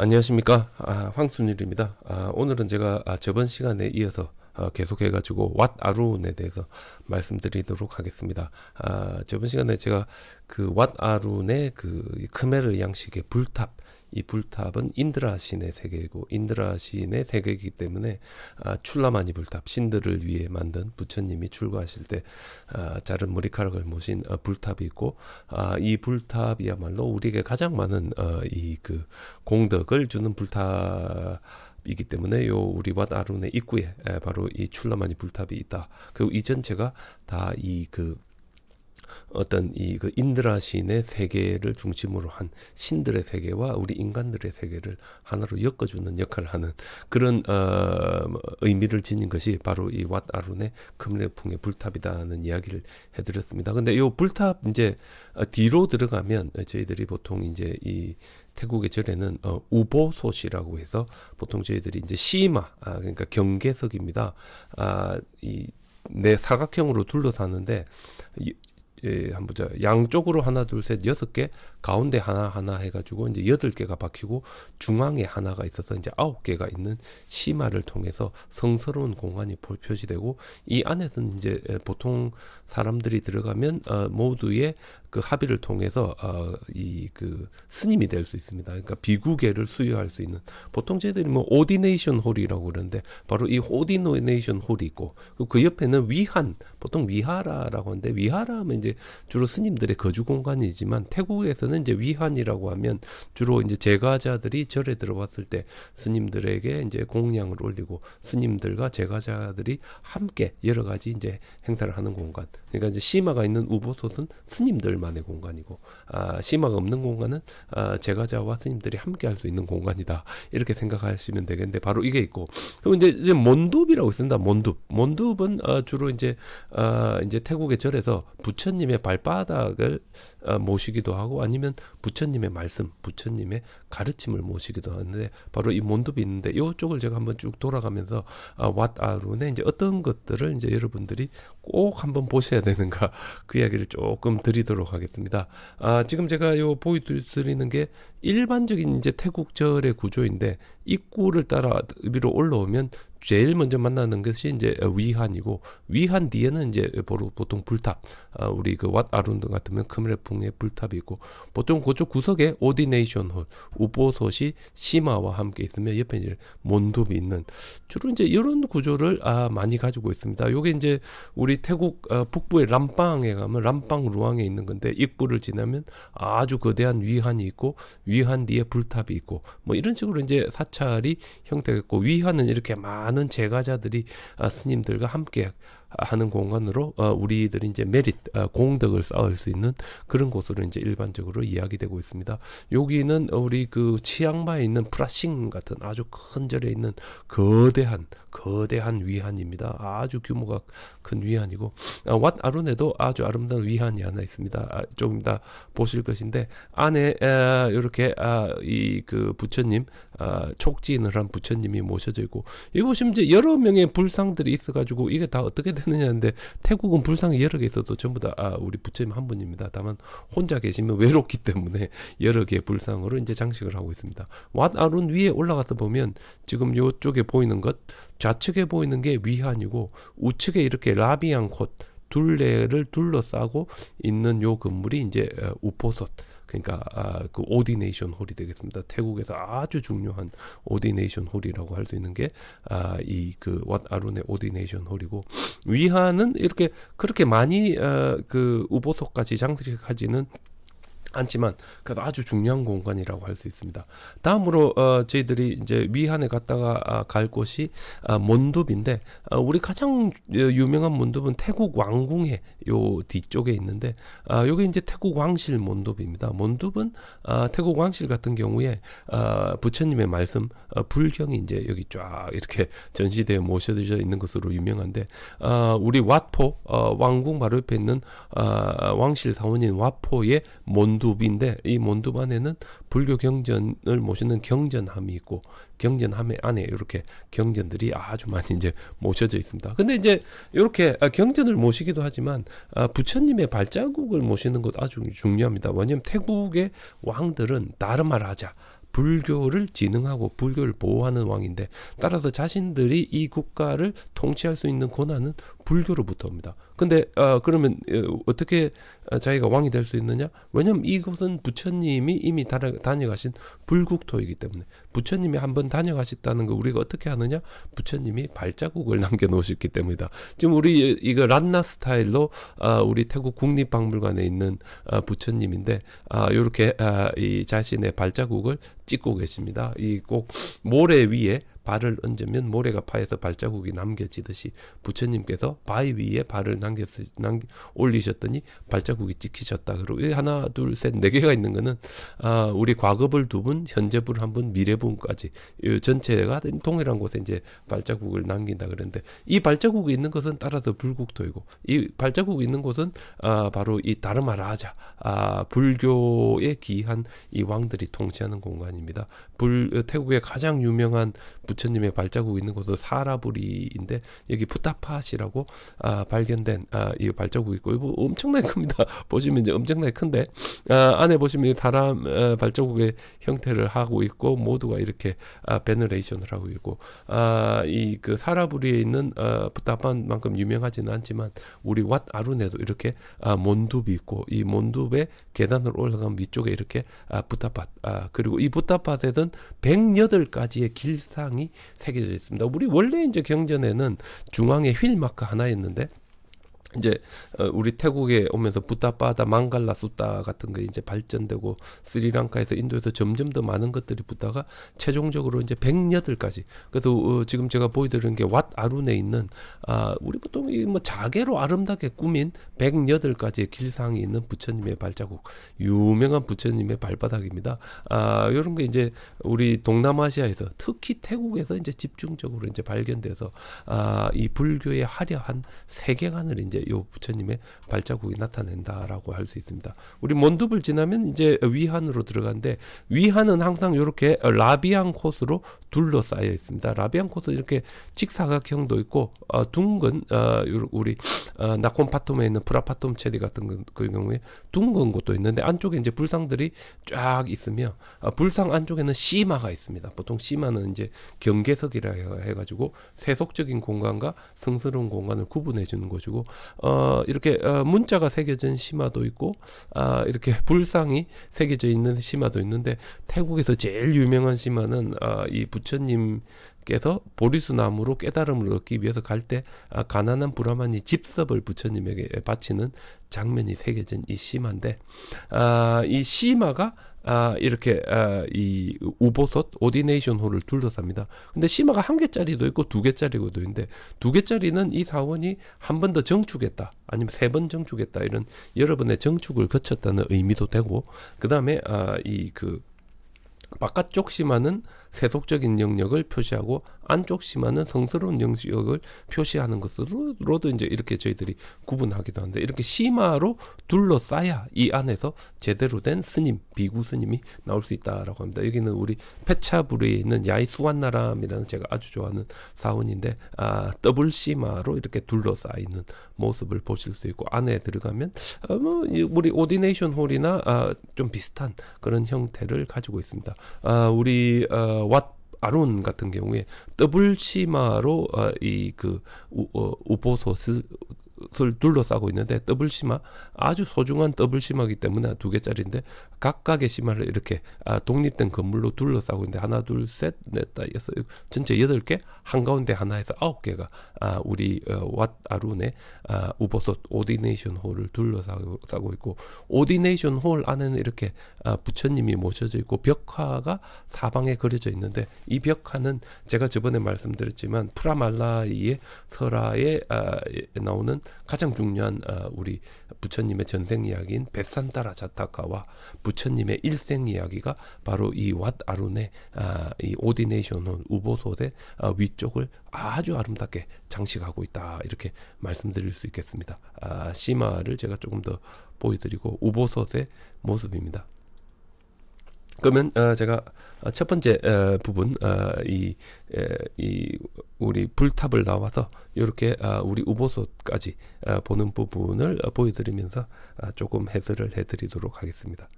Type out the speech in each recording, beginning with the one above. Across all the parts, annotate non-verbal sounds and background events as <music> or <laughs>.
안녕하십니까 아, 황순일입니다. 아, 오늘은 제가 아, 저번 시간에 이어서 어, 계속해 가지고 왓 아룬에 대해서 말씀드리도록 하겠습니다. 아, 저번 시간에 제가 그왓 아룬의 그 크메르 양식의 불탑 이 불탑은 인드라 신의 세계이고 인드라 신의 세계이기 때문에 아, 출라마니 불탑 신들을 위해 만든 부처님이 출가하실 때 아, 자른 머리카락을 모신 어, 불탑이 있고 아, 이 불탑이야말로 우리에게 가장 많은 어, 이그 공덕을 주는 불탑 이기 때문에 요 우리 왓 아룬의 입구에 에, 바로 이 출라마니 불탑이 있다. 그 이전 제가 다 이 그 어떤 이 그 인드라 신의 세계를 중심으로 한 신들의 세계와 우리 인간들의 세계를 하나로 엮어주는 역할을 하는 그런 어, 의미를 지닌 것이 바로 이 왓 아룬의 금레풍의 불탑이다는 이야기를 해드렸습니다. 근데 이 불탑 이제 어, 뒤로 들어가면 저희들이 보통 이제 이 태국의 절에는 어, 우보솥이라고 해서 보통 저희들이 이제 시마 아, 그러니까 경계석입니다. 아, 이내 사각형으로 둘러싸는데 이, 예, 한번 보자. 양쪽으로 하나, 둘, 셋, 여섯 개, 가운데 하나, 하나 해가지고 이제 여덟 개가 박히고 중앙에 하나가 있어서 이제 아홉 개가 있는 심화를 통해서 성스러운 공간이 표- 표시되고 이 안에서는 이제 에, 보통 사람들이 들어가면 어, 모두의 그 합의를 통해서 어, 이그 스님이 될 수 있습니다. 그러니까 비구계를 수여할 수 있는 보통 저희들이 뭐 오디네이션 홀이라고 그러는데 바로 이 오디네이션 홀이 있고 그리고 그 옆에는 위한 보통 위하라라고 하는데 위하라 하면 이제 주로 스님들의 거주 공간이지만 태국에서는 이제 위한이라고 하면 주로 이제 제가자들이 절에 들어왔을 때 스님들에게 이제 공양을 올리고 스님들과 제가자들이 함께 여러 가지 이제 행사를 하는 공간. 그러니까 이제 시마가 있는 우보솥은 스님들 만의 공간이고 아, 시마가 없는 공간은 아, 제가자와 스님들이 함께 할 수 있는 공간이다. 이렇게 생각하시면 되겠는데 바로 이게 있고 그리고 이제, 이제 몬둡이라고 있습니다. 몬둡. 몬둡은 어, 주로 이제 어, 이제 태국의 절에서 부처님의 발바닥을 어, 모시기도 하고 아니면 부처님의 말씀, 부처님의 가르침을 모시기도 하는데 바로 이 몬둡이 있는데 이쪽을 제가 한번 쭉 돌아가면서 아, 왓 아룬에 이제 어떤 것들을 이제 여러분들이 꼭 한번 보셔야 되는가 <laughs> 그 이야기를 조금 드리도록 하겠습니다. 아, 지금 제가 요 보여드리는 게 일반적인 이제 태국 절의 구조인데 입구를 따라 위로 올라오면 제일 먼저 만나는 것이 이제 위한이고 위한 뒤에는 이제 보통 불탑 아, 우리 그 왓 아룬드 같으면 크메레풍의 불탑이 있고 보통 그쪽 구석에 오디네이션 홀 우보솥이 시마와 함께 있으면 옆에 이제 몬둡이 있는 주로 이제 이런 구조를 아, 많이 가지고 있습니다. 요게 이제 우리 태국 어, 북부의 람빵에 가면 람빵 루앙에 있는 건데 입구를 지나면 아주 거대한 위한이 있고 위한 뒤에 불탑이 있고 뭐 이런 식으로 이제 사찰이 형태가 있고 위한은 이렇게 많은 제가자들이 아, 스님들과 함께 하는 공간으로 어, 우리들이 이제 메릿 어, 공덕을 쌓을 수 있는 그런 곳으로 이제 일반적으로 이야기되고 있습니다. 여기는 우리 그 치앙마에 있는 프라싱 같은 아주 큰 절에 있는 거대한 거대한 위한입니다. 아주 규모가 큰 위한이고 아, 왓 아룬에도 아주 아름다운 위한이 하나 있습니다. 아, 조금 이따 보실 것인데 안에 에, 이렇게 아, 이그 부처님 아, 촉진을 한 부처님이 모셔져 있고 여기 보시면 이제 여러 명의 불상들이 있어가지고 이게 다 어떻게 되느냐인데 태국은 불상이 여러 개 있어도 전부 다 아, 우리 부처님 한 분입니다. 다만 혼자 계시면 외롭기 때문에 여러 개의 불상으로 이제 장식을 하고 있습니다. 왓 아룬 위에 올라가서 보면 지금 요쪽에 보이는 것 좌측에 보이는 게 위한이고 우측에 이렇게 라비앙 콧 둘레를 둘러싸고 있는 요 건물이 이제 어, 우포솥 그러니까 아, 그 오디네이션 홀이 되겠습니다. 태국에서 아주 중요한 오디네이션 홀이라고 할 수 있는 게 아, 이그 왓 아룬의 오디네이션 홀이고 위한은 이렇게 그렇게 많이 어, 그 우보석까지 장식하지는 않지만 그래도 아주 중요한 공간이라고 할 수 있습니다. 다음으로 어, 저희들이 이제 위한에 갔다가 아, 갈 곳이 아, 몬둡인데 아, 우리 가장 유명한 몬둡은 태국 왕궁의 요 뒤쪽에 있는데 아, 요게 이제 태국 왕실 몬둡입니다. 몬둡은 아, 태국 왕실 같은 경우에 아, 부처님의 말씀 아, 불경이 이제 여기 쫙 이렇게 전시되어 모셔져 있는 것으로 유명한데 아, 우리 와포 어, 왕궁 바로 옆에 있는 아, 왕실 사원인 와포의 몬 둡인데 이 몬둡 안에는 불교 경전을 모시는 경전함이 있고 경전함 안에 이렇게 경전들이 아주 많이 이제 모셔져 있습니다. 근데 이제 이렇게 아, 경전을 모시기도 하지만 아, 부처님의 발자국을 모시는 것 아주 중요합니다. 왜냐하면 태국의 왕들은 다르마라자 불교를 진흥하고 불교를 보호하는 왕인데 따라서 자신들이 이 국가를 통치할 수 있는 권한은 불교로부터 옵니다. 근데 어, 그러면 어, 어떻게 어, 자기가 왕이 될 수 있느냐? 왜냐면 이곳은 부처님이 이미 다녀, 다녀가신 불국토이기 때문에 부처님이 한번 다녀가셨다는 거 우리가 어떻게 하느냐? 부처님이 발자국을 <laughs> 남겨놓으셨기 때문이다. 지금 우리 이거 란나 스타일로 어, 우리 태국 국립박물관에 있는 어, 부처님인데 아, 이렇게 아, 이 자신의 발자국을 찍고 계십니다. 이 꼭 모래 위에 발을 얹으면 모래가 파에서 발자국이 남겨지듯이 부처님께서 바위 위에 발을 남겼 남 올리셨더니 발자국이 찍히셨다. 그리고 이 하나 둘 셋 네 개가 있는 거는 아, 우리 과거불 두 분, 현재불 한 분, 미래분까지 이 전체가 동일한 곳에 이제 발자국을 남긴다 그랬는데 이 발자국이 있는 것은 따라서 불국토이고 이 발자국이 있는 곳은 아, 바로 이 다르마 라자 아, 불교에 기한 이 왕들이 통치하는 공간입니다. 불 태국의 가장 유명한 부 처님의 발자국이 있는 곳은 사라부리인데 여기 푸타팟이라고 아, 발견된 아, 이 발자국이 있고 이거 엄청나게 큽니다. <laughs> 보시면 이제 엄청나게 큰데 아, 안에 보시면 사람 어, 발자국의 형태를 하고 있고 모두가 이렇게 아, 베너레이션을 하고 있고 아, 이 그 사라부리에 있는 어, 푸타팟만큼 유명하지는 않지만 우리 왓 아룬에도 이렇게 아, 몬둡이 있고 이 몬둡의 계단을 올라가면 위쪽에 이렇게 아, 푸타팟 아, 그리고 이 푸타팟에는 108가지의 길상이 새겨져 있습니다. 우리 원래 이제 경전에는 중앙에 휠 마크 하나였는데 이제 어, 우리 태국에 오면서 부타바다 망갈라 수타 같은 거 이제 발전되고 스리랑카에서 인도에서 점점 더 많은 것들이 붙다가 최종적으로 이제 108가지. 그래도 어, 지금 제가 보여드리는 게 왓 아룬에 있는 아 우리 보통 이 뭐 자개로 아름답게 꾸민 108가지의 길상이 있는 부처님의 발자국. 유명한 부처님의 발바닥입니다. 아 이런 게 이제 우리 동남아시아에서 특히 태국에서 이제 집중적으로 이제 발견돼서 아이 불교의 화려한 세계관을 이제 요 부처님의 발자국이 나타낸다라고 할 수 있습니다. 우리 몬둡을 지나면 이제 위한으로 들어가는데 위한은 항상 이렇게 라비앙 코스로 둘러싸여 있습니다. 라비앙 코스 이렇게 직사각형도 있고 어, 둥근 어, 요- 우리 어, 나콘파톰에 있는 프라파톰 체리 같은 그, 그 경우에 둥근 곳도 있는데 안쪽에 이제 불상들이 쫙 있으며 어, 불상 안쪽에는 시마가 있습니다. 보통 시마는 이제 경계석이라 해- 해가지고 세속적인 공간과 성스러운 공간을 구분해 주는 것이고 어, 이렇게 어, 문자가 새겨진 심화도 있고 아, 이렇게 불상이 새겨져 있는 심화도 있는데 태국에서 제일 유명한 심화는 아, 이 부처님 께서 보리수 나무로 깨달음을 얻기 위해서 갈때 아, 가난한 브라만이 집섭을 부처님에게 바치는 장면이 새겨진 이 심화인데 아, 이 심화가 아, 이렇게 아, 이 우보솥 오디네이션 홀을 둘러쌉니다. 근데 심화가 한 개짜리도 있고 두 개짜리도 있는데 두 개짜리는 이 사원이 한 번 더 정축했다 아니면 세 번 정축했다 이런 여러 번의 정축을 거쳤다는 의미도 되고 그 다음에 아, 이그 바깥쪽 심화는 세속적인 영역을 표시하고 안쪽 심화는 성스러운 영역을 표시하는 것으로도 이제 이렇게 저희들이 구분하기도 하는데 이렇게 심화로 둘러싸야 이 안에서 제대로 된 스님 비구 스님이 나올 수 있다라고 합니다. 여기는 우리 페차부리에 있는 야이 수완나람이라는 제가 아주 좋아하는 사원인데 아, 더블 심화로 이렇게 둘러싸 있는 모습을 보실 수 있고 안에 들어가면 어, 뭐 이- 우리 오디네이션 홀이나 아, 좀 비슷한 그런 형태를 가지고 있습니다. 아, 우리 어, 왓 아룬 같은 경우에 더블 심화로 어, 이그 어, 우보솥을 을 둘러싸고 있는데 더블 심화 아주 소중한 더블 심화이기 때문에 두 개짜리인데 각각의 심화를 이렇게 아, 독립된 건물로 둘러싸고 있는데 하나 둘셋넷 다 여섯 전체 여덟 개? 한가운데 하나에서 아홉 개가 아, 우리 어, 왓 아룬의 아, 우보솥 오디네이션 홀을 둘러싸고 싸고 있고 오디네이션 홀 안에는 이렇게 아, 부처님이 모셔져 있고 벽화가 사방에 그려져 있는데 이 벽화는 제가 저번에 말씀드렸지만 프라말라이의 설화에 아, 에 나오는 가장 중요한 아, 우리 부처님의 전생 이야기인 베산타라 자타카와 부처님의 일생 이야기가 바로 이 왓 아룬의 아, 이 오디네이션 홀 우보솥의 아, 위쪽을 아주 아름답게 장식하고 있다 이렇게 말씀드릴 수 있겠습니다. 아, 심화를 제가 조금 더 보여드리고 우보솥의 모습입니다. 그러면 어, 제가 어, 첫 번째 어, 부분 어, 이, 에, 이 우리 불탑을 나와서 이렇게 어, 우리 우보솥까지 어, 보는 부분을 어, 보여드리면서 어, 조금 해설을 해드리도록 하겠습니다.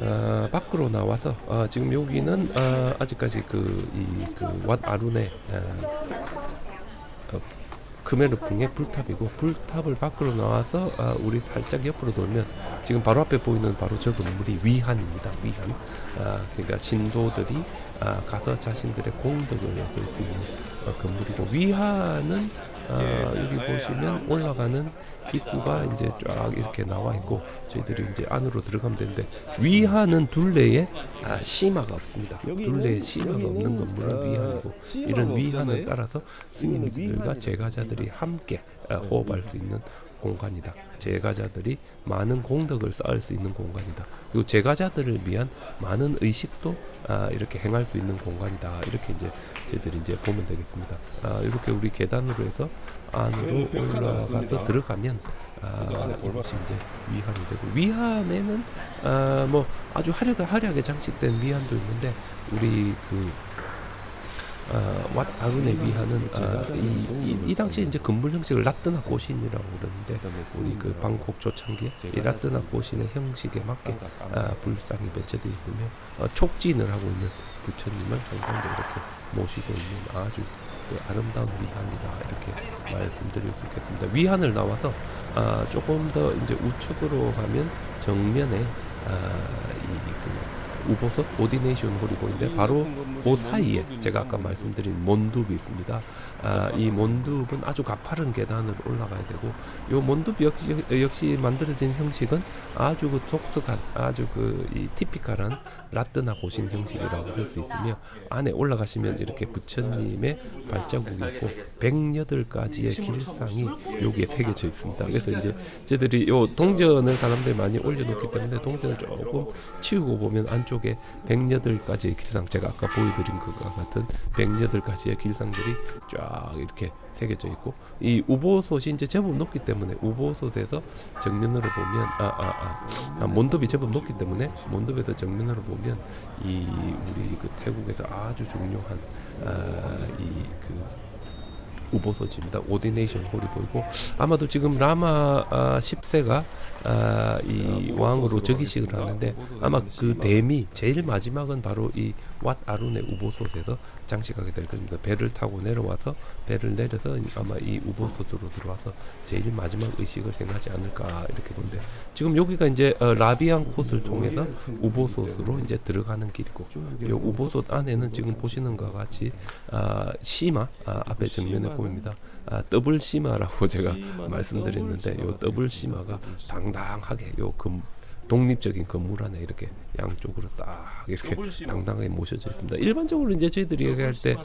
어, 밖으로 나와서 어, 지금 여기는 어, 아직까지 그이그 왓 아룬의 어, 어, 크메르풍의 불탑이고 불탑을 밖으로 나와서 아, 우리 살짝 옆으로 돌면 지금 바로 앞에 보이는 바로 저 건물이 위한입니다. 위한. 아, 그러니까 신도들이 아, 가서 자신들의 공덕을 얻을 수 있는 어, 건물이고 위한은 아, 여기 보시면 올라가는 입구가 이제 쫙 이렇게 나와 있고 저희들이 이제 안으로 들어가면 되는데 위한은 둘레에 아, 심화가 없습니다. 둘레에 심화가 없는 건물은 위한이고 이런 위한을 따라서 스님들과 제가자들이 함께 아, 호흡할 수 있는 공간이다. 제가자들이 많은 공덕을 쌓을 수 있는 공간이다. 그리고 제가자들을 위한 많은 의식도 아, 이렇게 행할 수 있는 공간이다. 이렇게 이제 저희들이 이제 보면 되겠습니다. 아, 이렇게 우리 계단으로 해서 안으로 올라가서 들어가면 아, 이것이 이제 위한이 되고 위한에는 아, 뭐 아주 화려하게, 화려하게 장식된 위한도 있는데 우리 그 아, 왓 아룬의 위한은 아, 이, 이, 이 당시에 이제 건물 형식을 라뜨나 고신이라고 그러는데 우리 그 방콕 초창기에 이 라뜨나 고신의 형식에 맞게 아, 불상이 배치되어 있으며 어, 촉진을 하고 있는 부처님을 항상도 이렇게 모시고 있는 아주 그 아름다운 위한이다 이렇게 말씀드릴 수 있겠습니다. 위한을 나와서 아, 조금 더 이제 우측으로 가면 정면에 아, 이 그 우보석 오디네이션 홀이 보이는데 바로 그 사이에 제가 아까 말씀드린 몬둡이 있습니다. 아, 이 몬둡은 아주 가파른 계단을 올라가야 되고 이 몬둡 역시, 역시 만들어진 형식은 아주 그 독특한 아주 그 이 티피컬한 라뜨나 고신 형식이라고 할수 있으며 안에 올라가시면 이렇게 부처님의 발자국이 있고 108가지의 길상이 여기에 새겨져 있습니다. 그래서 이제 저희들이 요 동전을 사람들이 많이 올려놓기 때문에 동전을 조금 치우고 보면 안쪽에 108가지의 길상 제가 아까 보여드린 것과 같은 108가지의 길상들이 쫙 이렇게 새겨져 있고 이 우보솥이 이제 제법 높기 때문에 우보솥에서 정면으로 보면 아아아 아, 아, 몬덥이 제법 높기 때문에 몬덥에서 정면으로 보면 이 우리 그 태국에서 아주 중요한 아, 이그 우보소지입니다. 오디네이션 홀이 보이고 아마도 지금 라마 아, 10세가 아, 이 왕으로 즉위식을 하는데 아마 그 댐이 제일 마지막은 바로 이왓 아룬의 우보솥에서 장식하게 될 겁니다. 배를 타고 내려와서 배를 내려서 아마 이 우보솥으로 들어와서 제일 마지막 의식을 행하지 않을까 이렇게 보는데 지금 여기가 이제 어, 라비안 콧을 통해서 우보솥으로 이제 들어가는 길이고 이 우보솥 안에는 지금 보시는 것과 같이 아, 시마 아, 앞에 정면에 보입니다. 아, 더블 시마라고 제가 말씀드렸는데 요 더블 시마가 당 당하게 요 금, 독립적인 건물 안에 이렇게 양쪽으로 딱 이렇게 당당하게 모셔져 있습니다. 일반적으로 이제 저희들이 얘기할 때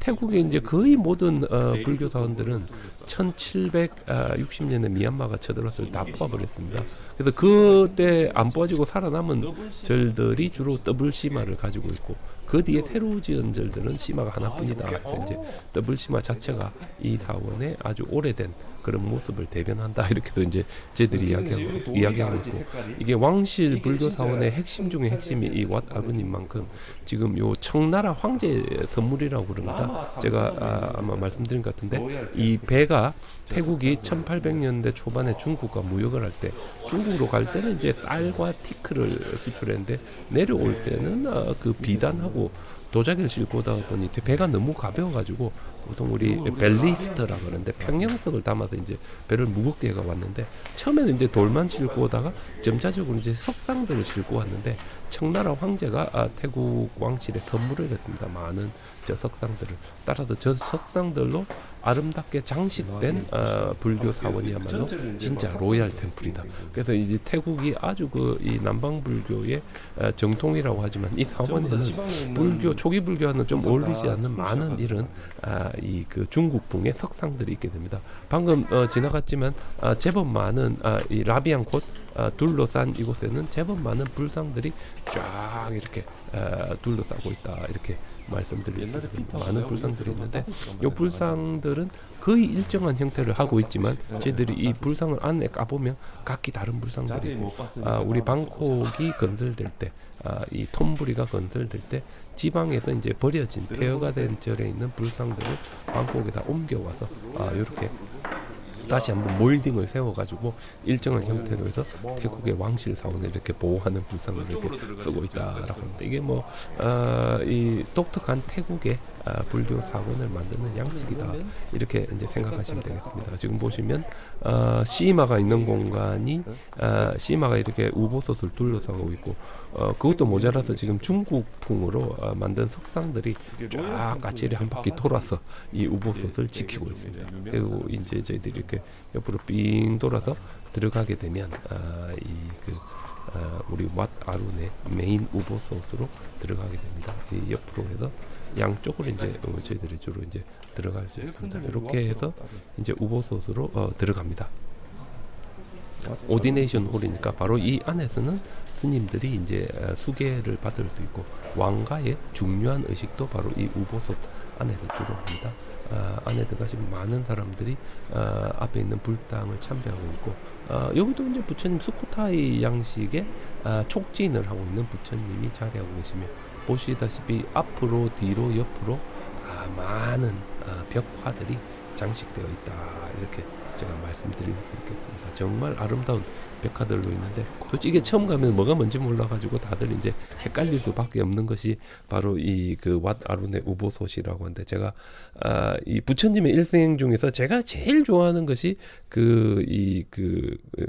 태국의 이제 거의 모든 어, 불교 사원들은 1760년에 미얀마가 쳐들어왔을 때다 했습니다. 그래서 그때 안 빠지고 살아남은 절들이 주로 더블 시마를 가지고 있고 그 뒤에 새로 지은 절들은 시마가 하나뿐이다. 그래서 이제 더블 시마 자체가 이 사원의 아주 오래된 그런 모습을 대변한다. <laughs> 이렇게도 이제 저희들이 이야기하고, 이야기하고 있고 이게 왕실 불교 사원의 핵심 중의 핵심이 이왓 아버님만큼 지금 요 청나라 황제 선물이라고 그럽니다. 제가 아, 아마 말씀드린 것 같은데 이 배가 태국이 1800년대 초반에 중국과 무역을 할 때 중국으로 갈 때는 이제 쌀과 티크를 수출했는데 내려올 때는 아, 그 비단하고 도자기를 싣고 오다 보니 배가 너무 가벼워가지고 보통 우리 벨리스트라 그러는데 평형석을 담아서 이제 배를 무겁게 해가 왔는데 처음에는 이제 돌만 싣고 오다가 점차적으로 이제 석상들을 싣고 왔는데 청나라 황제가 아, 태국 왕실에 선물을 했습니다. 많은 저 석상들을 따라서 저 석상들로 아름답게 장식된 어, 불교 사원이야말로 진짜 로얄 템플이다. 그래서 이제 태국이 아주 그 이 남방 불교의 어, 정통이라고 하지만 이 사원에는 불교 초기 불교와는 좀 어울리지 않는 많은 이런 아, 이 그 중국풍의 석상들이 있게 됩니다. 방금 어, 지나갔지만 아, 제법 많은 아, 이 라비안 콧 아, 둘러싼 이곳에는 제법 많은 불상들이 쫙 이렇게 아, 둘러싸고 있다. 이렇게 말씀드리겠습니다. 많은 불상들이 있는데 이 불상들은 거의 일정한 형태를 하고 있지만 저희들이 이 불상을 안에 까보면 각기 다른 불상들이 있고 아, 우리 방콕이 건설될 때 아, 이 톰부리가 건설될 때 지방에서 이제 버려진 폐허가 된 절에 있는 불상들을 방콕에다 옮겨와서 아, 이렇게 다시 한번 몰딩을 세워가지고 일정한 형태로 해서 태국의 왕실 사원을 이렇게 보호하는 불상을 이렇게 쓰고 있다라고 합니다. 이게 뭐, 어, 이 독특한 태국의 아, 불교 사원을 만드는 양식이다. 이렇게 이제 생각하시면 되겠습니다. 지금 보시면, 어, 시마가 있는 공간이, 아, 시마가 이렇게 우보솥을 둘러싸고 있고, 어, 그것도 모자라서 지금 중국풍으로 어, 만든 석상들이 쫙 까칠이 한 바퀴 돌아서 이 우보솥을 지키고 있습니다. 그리고 이제 저희들이 이렇게 옆으로 삥 돌아서 들어가게 되면 아, 이그 아, 우리 왓 아룬의 메인 우보솥으로 들어가게 됩니다. 이 옆으로 해서 양쪽으로 이제 어, 저희들이 주로 이제 들어갈 수 있습니다. 이렇게 해서 이제 우보솥으로 어, 들어갑니다. 오디네이션 홀이니까 바로 이 안에서는 스님들이 이제 어, 수계를 받을 수 있고 왕가의 중요한 의식도 바로 이 우보솥 안에서 주로 합니다. 아, 안에 들어가시면 많은 사람들이 아, 앞에 있는 불당을 참배하고 있고 아, 여기도 이제 부처님 수코타이 양식의 아, 촉진을 하고 있는 부처님이 자리하고 계시며 보시다시피 앞으로 뒤로 옆으로 아, 많은 아, 벽화들이 장식되어 있다 이렇게 제가 말씀드릴 수 있겠습니다. 정말 아름다운 벽화들로 있는데 도대체 이게 처음 가면 뭐가 뭔지 몰라가지고 다들 이제 헷갈릴 수밖에 없는 것이 바로 이 그 왓 아룬의 우보솥이라고 하는데 제가 아, 이 부처님의 일생 중에서 제가 제일 좋아하는 것이 그 이그 이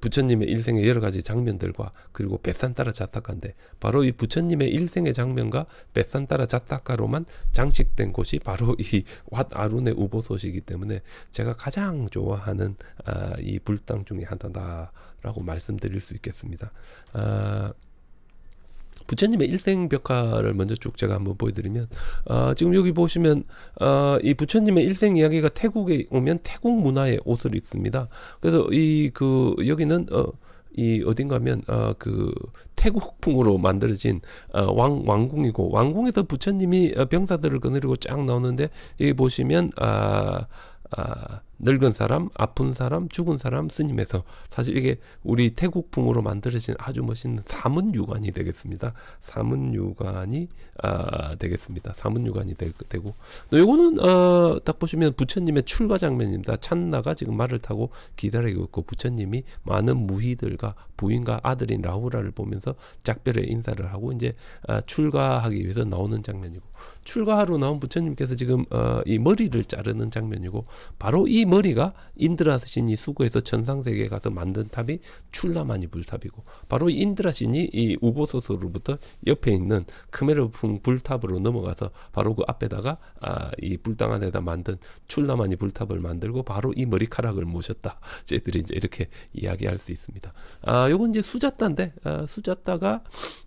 부처님의 일생의 여러 가지 장면들과 그리고 벳산따라 자타카인데 바로 이 부처님의 일생의 장면과 벳산따라 자타카로만 장식된 곳이 바로 이 왓 아룬의 우보솥이기 때문에 제가 가장 좋아하는 아, 이 불당 중에 하나다라고 말씀드릴 수 있겠습니다. 아, 부처님의 일생 벽화를 먼저 쭉 제가 한번 보여드리면 어, 지금 여기 보시면 어, 이 부처님의 일생 이야기가 태국에 오면 태국 문화의 옷을 입습니다. 그래서 이 그 여기는 어, 이 어딘가면 어, 그 태국풍으로 만들어진 어, 왕 왕궁이고 왕궁에서 부처님이 어, 병사들을 거느리고 쫙 나오는데 여기 보시면 아, 아, 늙은 사람, 아픈 사람, 죽은 사람 스님에서 사실 이게 우리 태국풍으로 만들어진 아주 멋있는 사문유관이 되겠습니다. 사문유관이 아, 되겠습니다. 사문유관이 될, 되고 또 요거는 어, 딱 보시면 부처님의 출가 장면입니다. 찬나가 지금 말을 타고 기다리고 있고 부처님이 많은 무희들과 부인과 아들인 라후라를 보면서 작별의 인사를 하고 이제 아, 출가하기 위해서 나오는 장면이고 출가하러 나온 부처님께서 지금 어, 이 머리를 자르는 장면이고 바로 이 머리가 인드라 신이 수고해서 천상세계에 가서 만든 탑이 출라마니 불탑이고 바로 이 인드라 신이 이 우보소소로부터 옆에 있는 크메르풍 불탑으로 넘어가서 바로 그 앞에다가 아, 이 불당 안에다 만든 출라마니 불탑을 만들고 바로 이 머리카락을 모셨다. 저희들이 이제 이렇게 이야기할 수 있습니다. 아, 요건 이제 수자따인데 아, 수자따가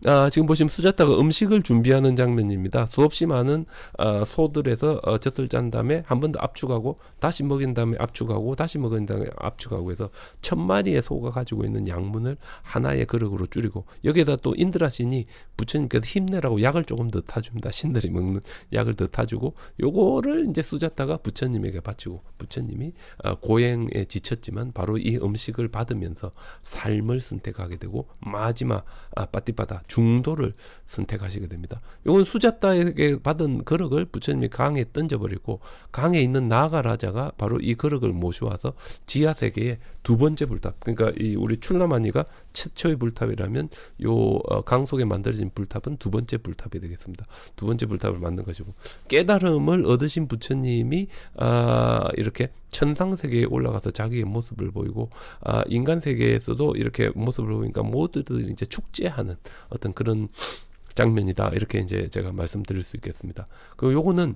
아, 지금 보시면 수자따가 음식을 준비하는 장면입니다. 수 없이 많은 아, 소들에서 어, 젖을 짠 다음에 한 번 더 압축하고 다시 먹인 다음에 압축하고 다시 먹인 다음에 압축하고 해서 천 마리의 소가 가지고 있는 양문을 하나의 그릇으로 줄이고 여기에다 또 인드라 신이 부처님께서 힘내라고 약을 조금 더 타줍니다. 신들이 먹는 약을 더 타주고 요거를 이제 수자따가 부처님에게 바치고 부처님이 어, 고행에 지쳤지만 바로 이 음식을 받으면서 삶을 선택하게 되고 마지막 아, 빠띠바다 중도를 선택하시게 됩니다. 요건 수자따에게 받은 그릇을 부처님이 강에 던져버리고 강에 있는 나가라자가 바로 이 그릇을 모셔와서 지하 세계의 두 번째 불탑 그러니까 이 우리 출라마니가 최초의 불탑이라면 요 어, 강 속에 만들어진 불탑은 두 번째 불탑이 되겠습니다. 두 번째 불탑을 만든 것이고 깨달음을 얻으신 부처님이 아, 이렇게 천상 세계에 올라가서 자기의 모습을 보이고 아, 인간 세계에서도 이렇게 모습을 보니까 모두들이 이제 축제하는 어떤 그런 장면이다 이렇게 이제 제가 말씀드릴 수 있겠습니다. 그 요거는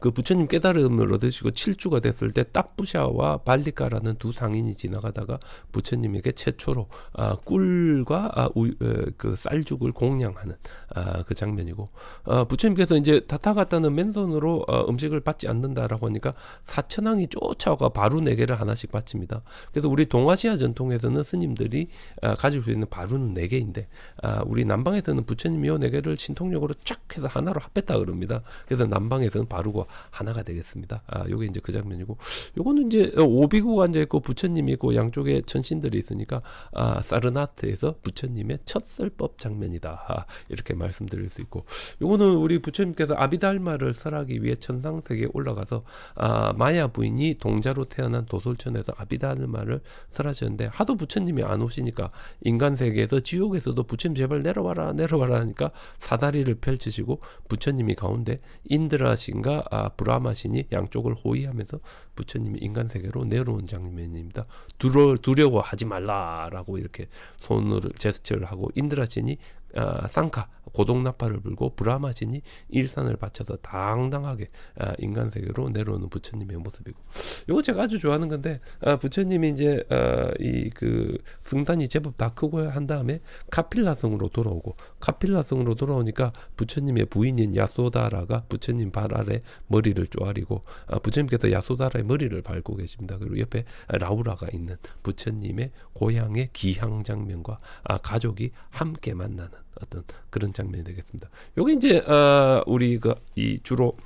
그 부처님 깨달음을 얻으시고 칠주가 됐을 때 딱부샤와 발리카라는 두 상인이 지나가다가 부처님에게 최초로 아, 꿀과 아, 우, 에, 그 쌀죽을 공양하는 아, 그 장면이고 아, 부처님께서 이제 다타갔다는 맨손으로 어, 음식을 받지 않는다라고 하니까 사천왕이 쫓아와 바루 네 개를 하나씩 바칩니다. 그래서 우리 동아시아 전통에서는 스님들이 아, 가지고 있는 바루는 네 개인데 아, 우리 남방에서는 부처님이 요네 개를 신통력으로 쫙 해서 하나로 합했다 그럽니다. 그래서 남방에서는 바루 아루가 하나가 되겠습니다. 아, 요게 이제 그 장면이고 요거는 이제 오비구가 앉아 있고 부처님이 있고 양쪽에 천신들이 있으니까 아, 사르나트에서 부처님의 첫 설법 장면이다. 아, 이렇게 말씀드릴 수 있고 요거는 우리 부처님께서 아비달마를 설하기 위해 천상 세계에 올라가서 아, 마야 부인이 동자로 태어난 도솔천에서 아비달마를 설하셨는데 하도 부처님이 안 오시니까 인간 세계에서 지옥에서도 부처님 제발 내려와라 내려와라 하니까 사다리를 펼치시고 부처님이 가운데 인드라신 과 아, 브라마 신이 양쪽을 호위하면서 부처님이 인간 세계로 내려온 장면입니다. 두려, 두려워하지 말라라고 이렇게 손을 제스처를 하고 인드라 신이 아, 쌍카 고동나팔을 불고 브라마신이 일산을 바쳐서 당당하게 아, 인간 세계로 내려오는 부처님의 모습이고 이거 제가 아주 좋아하는 건데 아, 부처님이 이제 아, 이그 승단이 제법 다 크고 한 다음에 카필라성으로 돌아오고 카필라성으로 돌아오니까 부처님의 부인인 야소다라가 부처님 발 아래 머리를 쪼아리고 아, 부처님께서 야소다라의 머리를 밟고 계십니다. 그리고 옆에 라우라가 있는 부처님의 고향의 기향 장면과 아, 가족이 함께 만나는 어떤 그런 장면이 되겠습니다. 요게 이제 어, 우리 그이 주로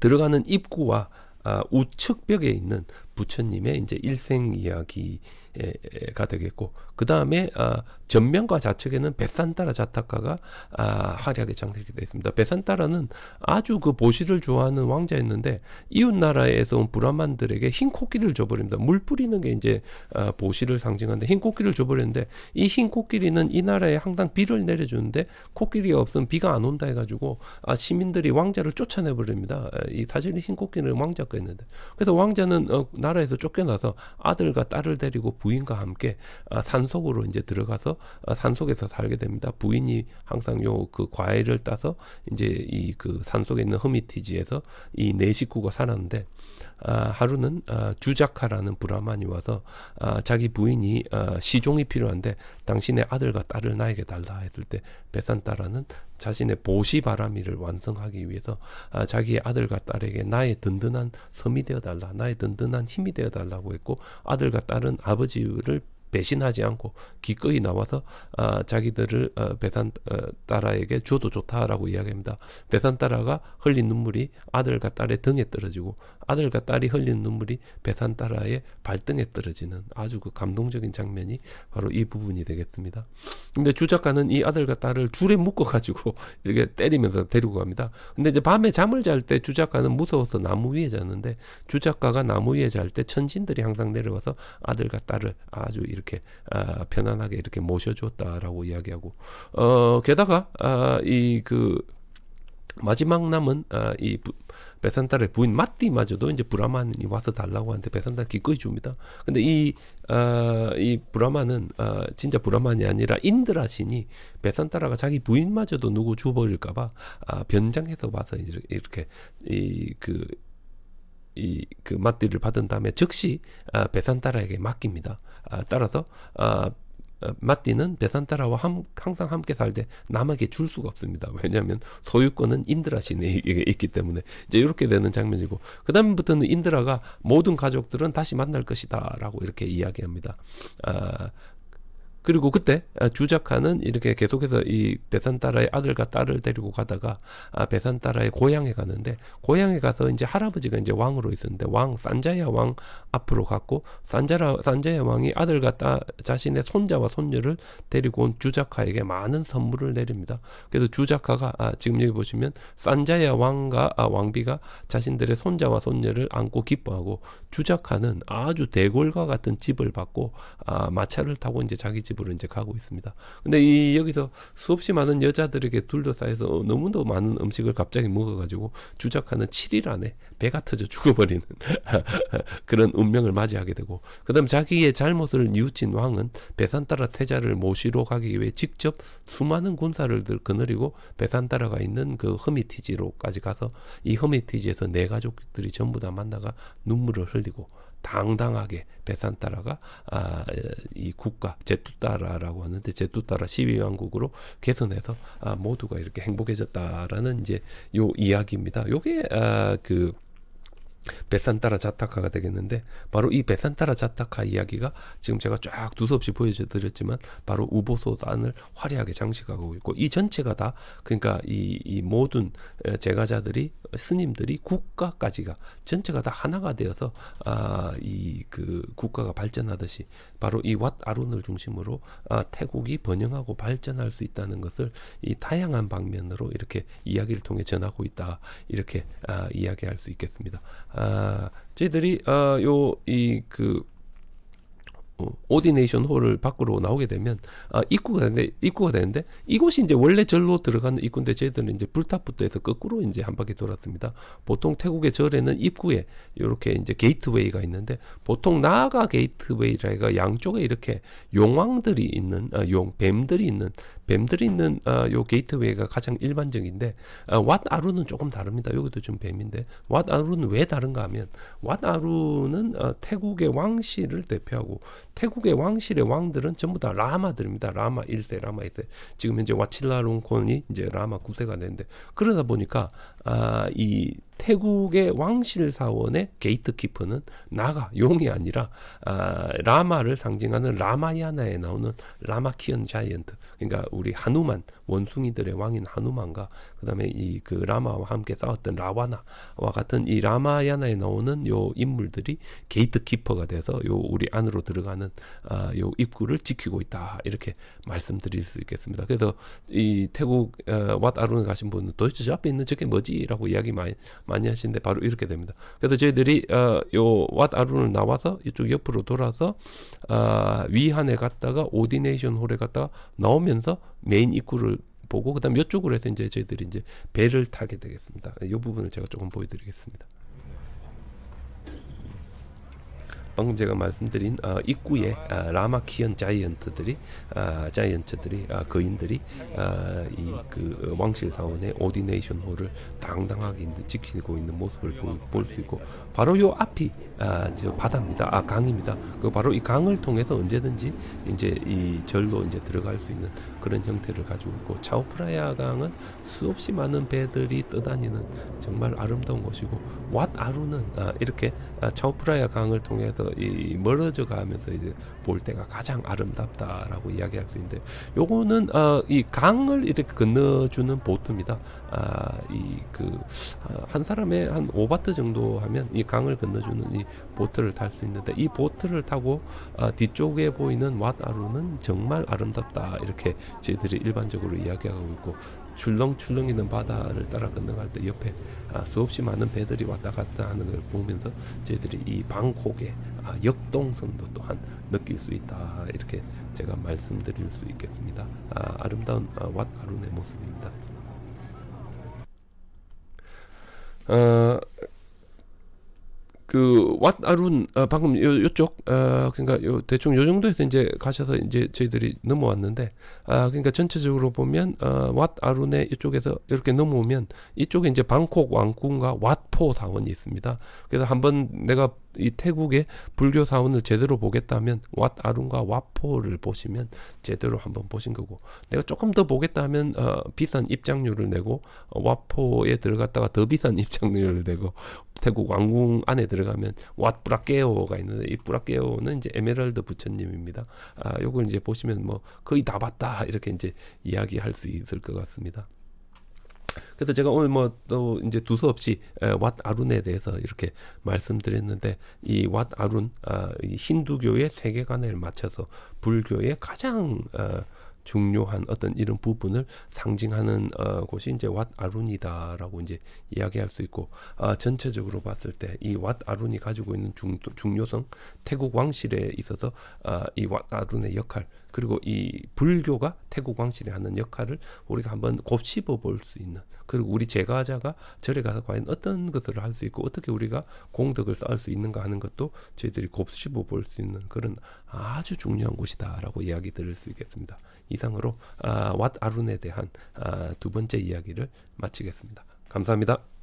들어가는 입구와 아, 우측 벽에 있는 부처님의 이제 일생 이야기가 되겠고 그 다음에 아, 전면과 좌측에는 베산타라 자타카가 아, 화려하게 장식이 되어 있습니다. 베산타라는 아주 그 보시를 좋아하는 왕자였는데 이웃 나라에서 온 브라만들에게 흰 코끼리를 줘버립니다. 물 뿌리는 게 이제 아, 보시를 상징하는데 흰 코끼리를 줘버렸는데 이 흰 코끼리는 이 나라에 항상 비를 내려주는데 코끼리가 없으면 비가 안 온다 해가지고 아, 시민들이 왕자를 쫓아내 버립니다. 아, 이 사실 흰 코끼리는 왕자 거였는데 그래서 왕자는 어, 나 라에서 쫓겨나서 아들과 딸을 데리고 부인과 함께 아, 산속으로 이제 들어가서 아, 산속에서 살게 됩니다. 부인이 항상 요 그 과일을 따서 이제 이 그 산속에 있는 허미티지에서 이 네 식구가 살았는데 아, 하루는 아, 주자카라는 브라만이 와서 아, 자기 부인이 아, 시종이 필요한데 당신의 아들과 딸을 나에게 달라 했을 때 베산타라는 자신의 보시 바라미를 완성하기 위해서 아, 자기의 아들과 딸에게 나의 든든한 섬이 되어 달라 나의 든든한 힘이 되어 달라고 했고 아들과 딸은 아버지를 배신하지 않고 기꺼이 나와서 아, 자기들을 어, 베산 어, 따라에게 줘도 좋다라고 이야기합니다. 베산 따라가 흘린 눈물이 아들과 딸의 등에 떨어지고 아들과 딸이 흘린 눈물이 베산 따라의 발등에 떨어지는 아주 그 감동적인 장면이 바로 이 부분이 되겠습니다. 근데 주작가는 이 아들과 딸을 줄에 묶어 가지고 <laughs> 이렇게 때리면서 데리고 갑니다. 근데 이제 밤에 잠을 잘 때 주작가는 무서워서 나무 위에 자는데 주작가가 나무 위에 잘 때 천진들이 항상 내려와서 아들과 딸을 아주 이렇게 아, 편안하게 이렇게 모셔주었다라고 이야기하고 어 게다가 아, 이그 마지막 남은 아, 이 부, 베산타의 부인 마띠마저도 이제 브라만이 와서 달라고 하는데 베산타 기꺼이 줍니다. 근데 이, 아, 이 브라만은 아, 진짜 브라만이 아니라 인드라 신이 베산타라가 자기 부인마저도 누구 줘버릴까봐 아, 변장해서 와서 이렇게, 이렇게 이그 이 그 맞디를 받은 다음에 즉시 아, 베산타라에게 맡깁니다. 아, 따라서 아, 어, 마띠는 베산타라와 함, 항상 함께 살되 남에게 줄 수가 없습니다. 왜냐하면 소유권은 인드라 신에 있기 때문에 이제 이렇게 되는 장면이고 그 다음부터는 인드라가 모든 가족들은 다시 만날 것이다라고 이렇게 이야기합니다. 아, 그리고 그때 아, 주작하는 이렇게 계속해서 이 베산따라의 아들과 딸을 데리고 가다가 아, 베산따라의 고향에 가는데 고향에 가서 이제 할아버지가 이제 왕으로 있었는데 왕 산자야 왕 앞으로 갔고 산자라 산자야 왕이 아들과 딸 자신의 손자와 손녀를 데리고 온 주작하에게 많은 선물을 내립니다. 그래서 주작하가 아, 지금 여기 보시면 산자야 왕과 아, 왕비가 자신들의 손자와 손녀를 안고 기뻐하고 주작하는 아주 대골과 같은 집을 받고 아, 마차를 타고 이제 자기 집 으로 이제 가고 있습니다. 근데 이 여기서 수없이 많은 여자들에게 둘러싸여서 어, 너무도 많은 음식을 갑자기 먹어가지고 주작하는 7일 안에 배가 터져 죽어버리는 <laughs> 그런 운명을 맞이하게 되고 그다음 자기의 잘못을 뉘우친 왕은 베산따라 태자를 모시러 가기 위해 직접 수많은 군사를 들 거느리고 베산따라가 있는 그 허미티지로까지 가서 이 허미티지에서 내 가족들이 전부 다 만나가 눈물을 흘리고 당당하게 베산따라가 아, 이 국가 제투따라라고 하는데 제투따라 12왕국으로 개선해서 아, 모두가 이렇게 행복해졌다라는 이제 요 이야기입니다. 요게 아, 그 베산타라 자타카가 되겠는데 바로 이 베산타라 자타카 이야기가 지금 제가 쫙 두서없이 보여드렸지만 바로 우보소단을 화려하게 장식하고 있고 이 전체가 다 그러니까 이, 이 모든 에, 제가자들이 스님들이 국가까지가 전체가 다 하나가 되어서 아, 이 그 국가가 발전하듯이 바로 이 왓 아룬을 중심으로 아, 태국이 번영하고 발전할 수 있다는 것을 이 다양한 방면으로 이렇게 이야기를 통해 전하고 있다 이렇게 아, 이야기할 수 있겠습니다. 아, 저희들이 아, 요이그 어, 오디네이션 홀을 밖으로 나오게 되면 아, 입구가 되는데 입구가 되는데 이곳이 이제 원래 절로 들어가는 입구인데 저희들은 이제 불탑부터 해서 거꾸로 이제 한 바퀴 돌았습니다. 보통 태국의 절에는 입구에 이렇게 이제 게이트웨이가 있는데 보통 나가 게이트웨이라가 양쪽에 이렇게 용왕들이 있는 아, 용 뱀들이 있는 뱀들이 있는 아, 요 게이트웨이가 가장 일반적인데 아, 왓 아루는 조금 다릅니다. 여기도 좀 뱀인데 왓 아루는 왜 다른가 하면 왓 아루는 어, 태국의 왕실을 대표하고 태국의 왕실의 왕들은 전부 다 라마들입니다. 라마 1세, 라마 2세. 지금 현재 와칠라롱콘이 이제 라마 9세가 되는데 그러다 보니까 아, 이 태국의 왕실 사원의 게이트키퍼는 나가 용이 아니라 아, 라마를 상징하는 라마야나에 나오는 라마키언 자이언트. 그러니까 우리 하누만 원숭이들의 왕인 하누만과 그다음에 이 그 라마와 함께 싸웠던 라와나와 같은 이 라마야나에 나오는 요 인물들이 게이트키퍼가 돼서 요 우리 안으로 들어가는 아, 요 입구를 지키고 있다. 이렇게 말씀드릴 수 있겠습니다. 그래서 이 태국 어, 왓 아룬에 가신 분은 도대체 저 앞에 있는 저게 뭐지라고 이야기 많이 많이 하시는데 바로 이렇게 됩니다. 그래서 저희들이 어, 요 왓 아룬을 나와서 이쪽 옆으로 돌아서 어, 위한에 갔다가 오디네이션 홀에 갔다가 나오면서 메인 입구를 보고 그다음 이쪽으로 해서 이제 저희들이 이제 배를 타게 되겠습니다. 이 부분을 제가 조금 보여드리겠습니다. 방금 제가 말씀드린 어, 입구에 어, 라마키언 자이언트들이 어, 자이언트들이 어, 거인들이 어, 이그 왕실 사원의 오디네이션 홀을 당당하게 지키고 있는 모습을 볼 수 있고 바로 요 앞이 아, 저 바다입니다. 아 강입니다. 그 바로 이 강을 통해서 언제든지 이제 이 절로 이제 들어갈 수 있는 그런 형태를 가지고 있고 차오프라야 강은 수없이 많은 배들이 떠다니는 정말 아름다운 곳이고 왓 아루는 아, 이렇게 아, 차오프라야 강을 통해서 이 멀어져 가면서 이제 볼 때가 가장 아름답다라고 이야기할 수 있는데 요거는 어, 이 강을 이렇게 건너주는 보트입니다. 아, 이 그 한 사람의 한 5바트 정도 하면 이 강을 건너주는 이 보트를 탈 수 있는데 이 보트를 타고 어, 뒤쪽에 보이는 왓 아루는 정말 아름답다 이렇게 저희들이 일반적으로 이야기하고 있고 출렁출렁 있는 바다를 따라 건너갈 때 옆에 아, 수없이 많은 배들이 왔다 갔다 하는 걸 보면서 저희들이 이 방콕의 아, 역동성도 또한 느낄 수 있다 이렇게 제가 말씀드릴 수 있겠습니다. 아, 아름다운 아, 왓 아룬의 모습입니다. 어, 그 왓 아룬 어, 방금 요 요쪽 어, 그러니까 요 대충 요 정도에서 이제 가셔서 이제 저희들이 넘어왔는데 아 그러니까 전체적으로 보면 어, 왓 아룬의 이쪽에서 이렇게 넘어오면 이쪽에 이제 방콕 왕궁과 왓포 사원이 있습니다. 그래서 한번 내가 이 태국의 불교 사원을 제대로 보겠다면 왓 아룬과 와포를 보시면 제대로 한번 보신 거고 내가 조금 더 보겠다 하면 어, 비싼 입장료를 내고 어, 와포에 들어갔다가 더 비싼 <laughs> 입장료를 내고 태국 왕궁 안에 들어가면 왓 브라케오가 있는데 이 브라케오는 이제 에메랄드 부처님입니다. 아, 요걸 이제 보시면 뭐 거의 다 봤다 이렇게 이제 이야기할 수 있을 것 같습니다. 그래서 제가 오늘 뭐 또 이제 두서없이 에, 왓 아룬에 대해서 이렇게 말씀드렸는데 이 왓 아룬 아, 이 힌두교의 세계관을 맞춰서 불교의 가장 어, 중요한 어떤 이런 부분을 상징하는 어, 곳이 이제 왓 아룬이다라고 이제 이야기할 수 있고 어, 전체적으로 봤을 때 이 왓 아룬이 가지고 있는 중, 중요성 태국 왕실에 있어서 어, 이왓 아룬의 역할 그리고 이 불교가 태국 왕실이 하는 역할을 우리가 한번 곱씹어 볼 수 있는 그리고 우리 제가자가 절에 가서 과연 어떤 것을 할 수 있고 어떻게 우리가 공덕을 쌓을 수 있는가 하는 것도 저희들이 곱씹어 볼 수 있는 그런 아주 중요한 곳이다라고 이야기 드릴 수 있겠습니다. 이상으로 아, 왓 아룬에 대한 아, 두 번째 이야기를 마치겠습니다. 감사합니다.